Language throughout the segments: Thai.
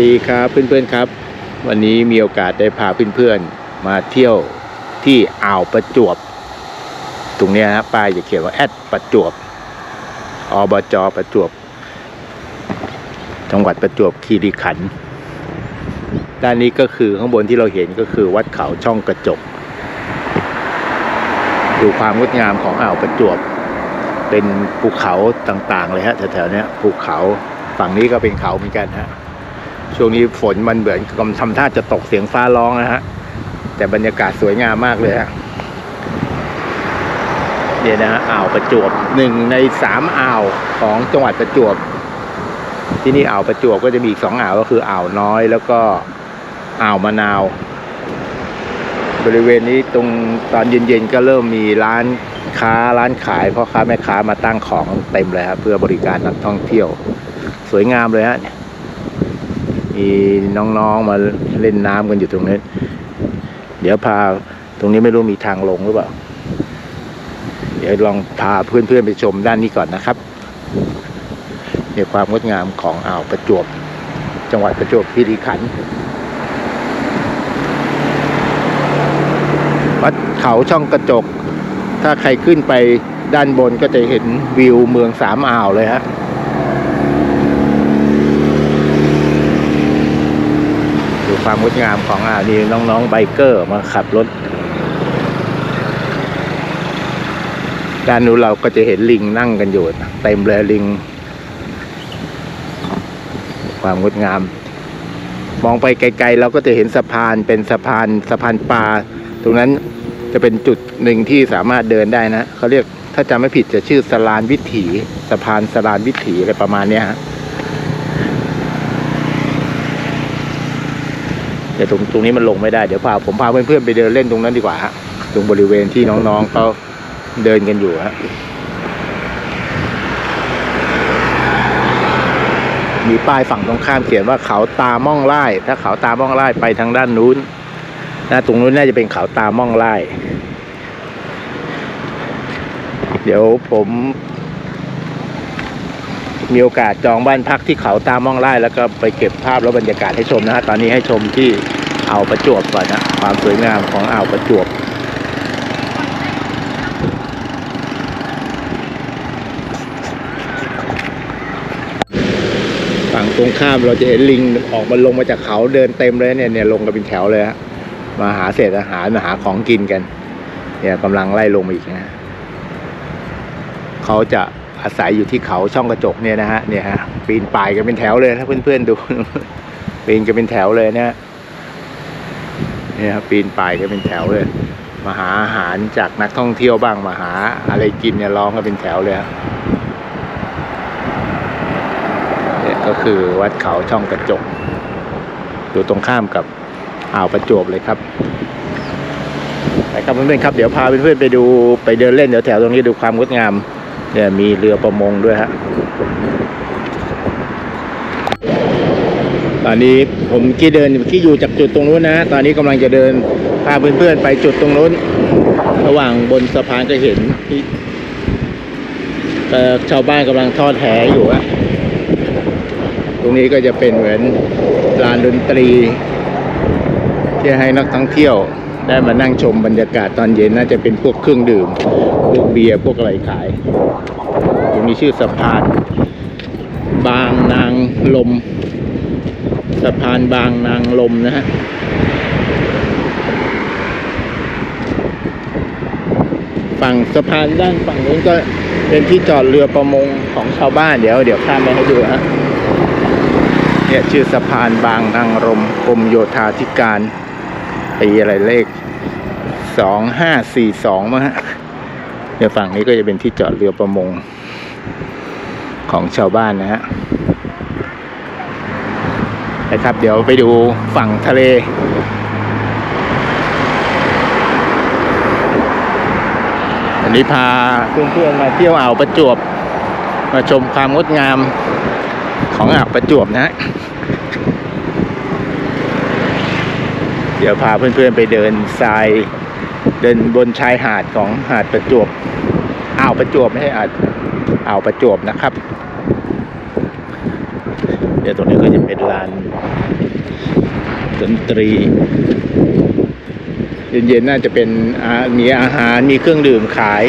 ดีครับเพื่อนๆครับ วันนี้มีโอกาสได้พาเพื่อนๆมาเที่ยวที่อ่าวประจวบ ตรงนี้นะป้ายจะเขียนว่าแอดประจวบอบจประจวบ จังหวัดประจวบคีรีขันธ์ด้านนี้ก็คือข้างบนที่เราเห็นก็คือวัดเขาช่องกระจก ดูความงดงามของอ่าวประจวบ เป็นภูเขาต่างๆเลยฮะแถวๆนี้ภูเขาฝั่งนี้ก็เป็นเขาเหมือนกันฮะ ช่วงนี้ฝนมันเหมือนกำทำท่าจะตกเสียงฟ้าร้องนะฮะ แต่บรรยากาศสวยงามมากเลยฮะเนี่ยนะอ่าวประจวบหนึ่งในสามอ่าวของจังหวัดประจวบ ที่นี่อ่าวประจวบก็จะมีอีกสองอ่าวก็คืออ่าวน้อยแล้วก็อ่าวมะนาว บริเวณนี้ตรงตอนเย็นๆก็เริ่มมีร้านค้าร้านขายพ่อค้าแม่ค้ามาตั้งของเต็มเลยครับเพื่อบริการนักท่องเที่ยว สวยงามเลยฮะเนี่ย มีน้องๆมาเล่นน้ำกันอยู่ตรงนี้ เดี๋ยวพาตรงนี้ไม่รู้มีทางลงหรือเปล่า เดี๋ยวลองพาเพื่อนๆไปชมด้านนี้ก่อนนะครับเนี่ยความงดงามของอ่าวประจวบ จังหวัดประจวบคีรีขันธ์วัดเขาช่องกระจก ถ้าใครขึ้นไปด้านบนก็จะเห็นวิวเมืองสามอ่าวเลยฮะ ความงดงามของอ่านี่น้องๆไบเกอร์มาขับรถ ด้านนู้นเราก็จะเห็นลิงนั่งกันอยู่เต็มเลยลิง ความงดงาม มองไปไกลๆเราก็จะเห็นสะพานเป็นสะพานสะพานปลาตรงนั้นจะเป็นจุดหนึ่งที่สามารถเดินได้นะเขาเรียกถ้าจำไม่ผิดจะชื่อสลานวิถี สะพานสลานวิถีอะไรประมาณเนี้ยฮะ แต่ตรงตรงนี้มันลงไม่ได้เดี๋ยวพาผมพาเพื่อนๆไปเดินเล่นตรงนั้นดีกว่าฮะตรงบริเวณที่น้องๆเขาเดินกันอยู่ฮะมีป้ายฝั่งตรงข้ามเขียนว่าเขาตาม่องไล่ถ้าเขาตาม่องไล่ไปทางด้านนู้นนะตรงนู้นน่าจะเป็นเขาตาม่องไล่เดี๋ยวผม มีโอกาสจองบ้านพักที่เขาตามม่องไล่แล้วก็ไปเก็บภาพและบรรยากาศให้ชมนะฮะตอนนี้ให้ชมที่อ่าวประจวบก่อนนะความสวยงามของอ่าวประจวบฝั่งตรงข้ามเราจะเห็นลิงออกมาลงมาจากเขาเดินเต็มเลยเนี่ยเนี่ยลงกันเป็นแถวเลยฮะมาหาเศษอาหารมาหาของกินกัน เนี่ยกำลังไล่ลงมาอีกนะเขาจะ อาศัยอยู่ที่เขาช่องกระจกเนี่ยนะฮะเนี่ยฮะปีนป่ายกันเป็นแถวเลยถ้าเพื่อนๆดู ปีนกันเป็นแถวเลยนะเนี่ยปีนป่ายกันเป็นแถวเลยมาหาอาหารจากนักท่องเที่ยวบ้างมาหาอะไรกินเนี่ยร้องกันเป็นแถวเลยฮะเนี่ยก็คือวัดเขาช่องกระจกอยู่ตรงข้ามกับอ่าวประจวบเลยครับไปครับเพื่อนๆครับเดี๋ยวพาเพื่อนๆไปดูไปเดินเล่นแถวๆตรงนี้ดูความงดงาม เนี่ยมีเรือประมงด้วยฮะตอนนี้ผมที่เดินที่อยู่จากจุดตรงนู้นนะ ตอนนี้กำลังจะเดินพาเพื่อนๆไปจุดตรงนู้น ระหว่างบนสะพานก็เห็นชาวบ้านกำลังทอดแหอยู่อะตรงนี้ก็จะเป็นเหมือนลานดนตรี ที่ให้นักท่องเที่ยวได้มานั่งชมบรรยากาศตอนเย็นน่าจะเป็นพวกเครื่องดื่ม พวกเบียร์พวกอะไรขาย รงนี้ชื่อสะพาน บางนางลม สะพานบางนางลมนะฮะฝั่งสะพานด้านฝั่งนู้นก็เป็นที่จอดเรือประมงของชาวบ้านเดี๋ยว เดี๋ยวข้ามไปให้ดูฮะเนี่ยชื่อสะพานบางนางรมกรมโยธาธิการปีอะไรเลขสองห้าสี่สองมั้งฮะเดี๋ยวฝั่งนี้ก็จะเป็นที่จอดเรือประมง ของชาวบ้านนะฮะนะครับ เดี๋ยวไปดูฝั่งทะเลวันนี้พาเพื่อนๆมาเที่ยวอ่าวประจวบ มาชมความงดงามของอ่าวประจวบนะฮะเดี๋ยวพาเพื่อนๆไปเดินทราย เดินบนชายหาดของหาดประจวบ อ่าวประจวบไม่ใช่อ่าว อ่าวประจวบนะครับ เดี๋ยวตรงนี้ก็จะเป็นลานดนตรี เย็นๆน่าจะเป็นมีอาหารมีเครื่องดื่มขาย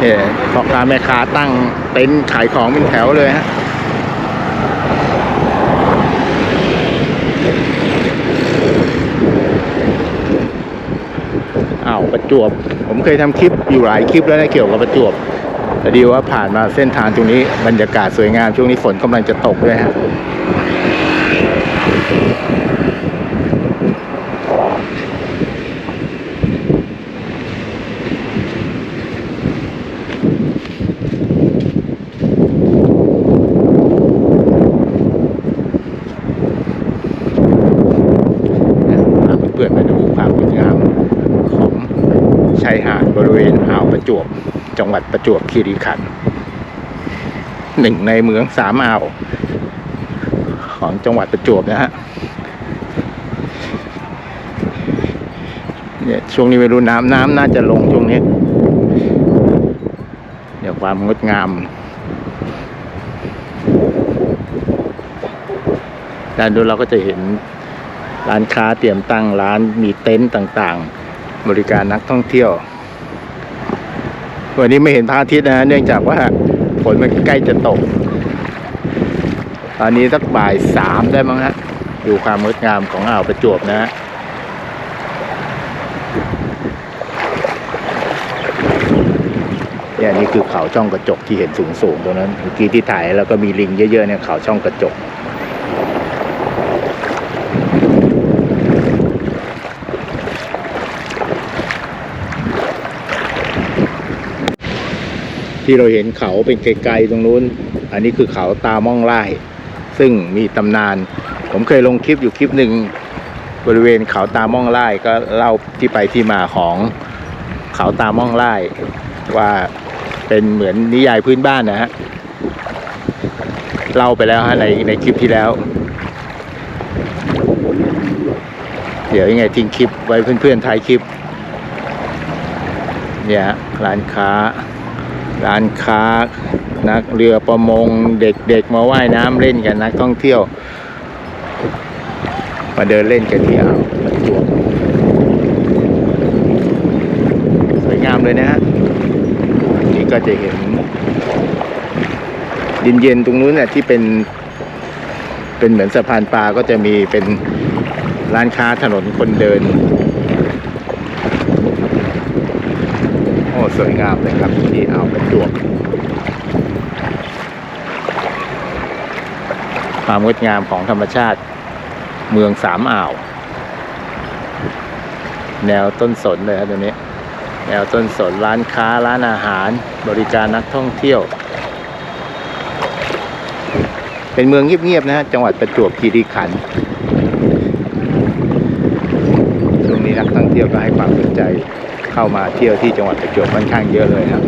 เนี่ยพ่อค้าแม่ค้าตั้งเต็นท์ขายของเป็นแถวเลยฮะ อ้าวประ จวบ ผมเคยทำคลิปอยู่หลายคลิปแล้วนะเกี่ยวกับประจวบแต่ดีว่าผ่านมาเส้นทางตรงนี้บรรยากาศสวยงามช่วงนี้ฝนกำลังจะตกด้วยฮะ พาเพื่อนๆมาดูความงดงามของ ชายหาดบริเวณอ่าวประจวบ จังหวัดประจวบคีรีขันธ์หนึ่งในเมืองสามอ่าวของจังหวัดประจวบนะฮะเนี่ยช่วงนี้ไม่รู้น้ำน้ำน่าจะลงช่วงนี้ เดี๋ยวความงดงาม ด้านดูเราก็จะเห็นร้านค้าเตรียมตั้งร้านมีเต็นต์ต่างๆ บริการนักท่องเที่ยว วันนี้ไม่เห็นพระอาทิตย์นะ เนื่องจากว่าฝนมันใกล้จะตก ตอนนี้สักบ่ายสามได้มั้งฮะ ดูความงดงามของอ่าวประจวบนะฮะเนี่ยนี่คือเขาช่องกระจกที่เห็นสูงๆตรงนั้นเมื่อกี้ที่ถ่ายแล้วก็มีลิงเยอะๆเนี่ยเขาช่องกระจก ที่เราเห็นเขาเป็นไกลๆตรงนู้น อันนี้คือเขาตาม่องไล่ซึ่งมีตำนาน ผมเคยลงคลิปอยู่คลิปหนึ่งบริเวณเขาตาม่องไล่ก็เล่าที่ไปที่มาของเขาตาม่องไล่ว่าเป็นเหมือนนิยายพื้นบ้านนะฮะเล่าไปแล้วฮะในในคลิปที่แล้ว เดี๋ยวยังไงทิ้งคลิปไว้เพื่อนๆท้ายคลิป เนี่ยฮะร้านค้า ร้านค้า นักเรือประมงเด็กๆ มาว่ายน้ำเล่นกันนักท่องเที่ยว มาเดินเล่นกันที่อ่าวประจวบสวยงามเลยนะฮะนี่ก็จะเห็นดินเย็นตรงนู้นเนี่ยที่เป็นเป็นเหมือนสะพานปลาก็จะมีเป็นร้านค้าถนนคนเดิน โอ้ สวยงามเลยครับที่อ่าวประจวบความงดงามของธรรมชาติเมืองสามอ่าว แนวต้นสนเลยครับตัวนี้ แนวต้นสนร้านค้าร้านอาหารบริการนักท่องเที่ยว เป็นเมืองเงียบๆนะฮะจังหวัดประจวบคีรีขันธ์ช่วงนี้นักท่องเที่ยวก็ให้ความสนใจ เข้ามาเที่ยวที่จังหวัดประจวบค่อนข้างเยอะเลยครับ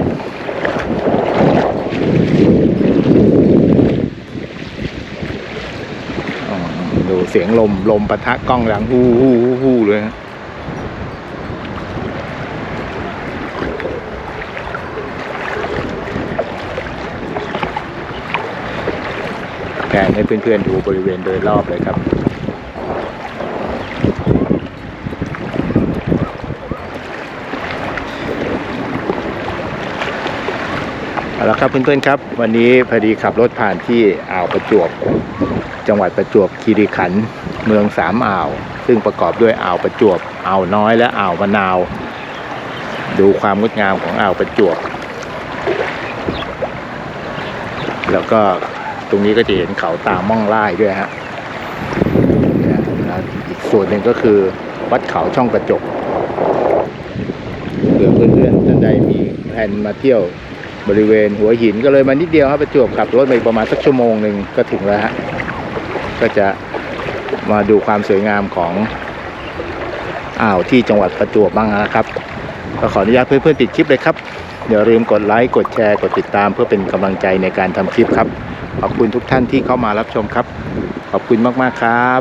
ดูเสียงลมลมปะทะกล้องหลังฮู้ฮู้ฮู้เลยแผนให้เพื่อนๆดูบริเวณโดยรอบเลยครับ เอาละครับเพื่อนๆครับ วันนี้พอดีขับรถผ่านที่อ่าวประจวบ จังหวัดประจวบคีรีขันธ์เมืองสามอ่าว ซึ่งประกอบด้วยอ่าวประจวบอ่าวน้อยและอ่าวมะนาว ดูความงดงามของอ่าวประจวบ แล้วก็ตรงนี้ก็จะเห็นเขาตาม่องไล่ด้วยฮะอีกส่วนหนึ่งก็คือวัดเขาช่องกระจกเผื่อเพื่อนๆท่านใดมีแผนมาเที่ยว บริเวณหัวหินก็เลยมานิดเดียวครับประจวบขับรถมาอีกประมาณสักชั่วโมงหนึ่งก็ถึงแล้วฮะก็จะมาดูความสวยงามของอ่าวที่จังหวัดประจวบบ้างนะครับก็ขออนุญาตเพื่อนๆติดคลิปเลยครับอย่าลืมกดไลค์กดแชร์กดติดตามเพื่อเป็นกำลังใจในการทำคลิปครับ ขอบคุณทุกท่านที่เข้ามารับชมครับ ขอบคุณมากๆครับ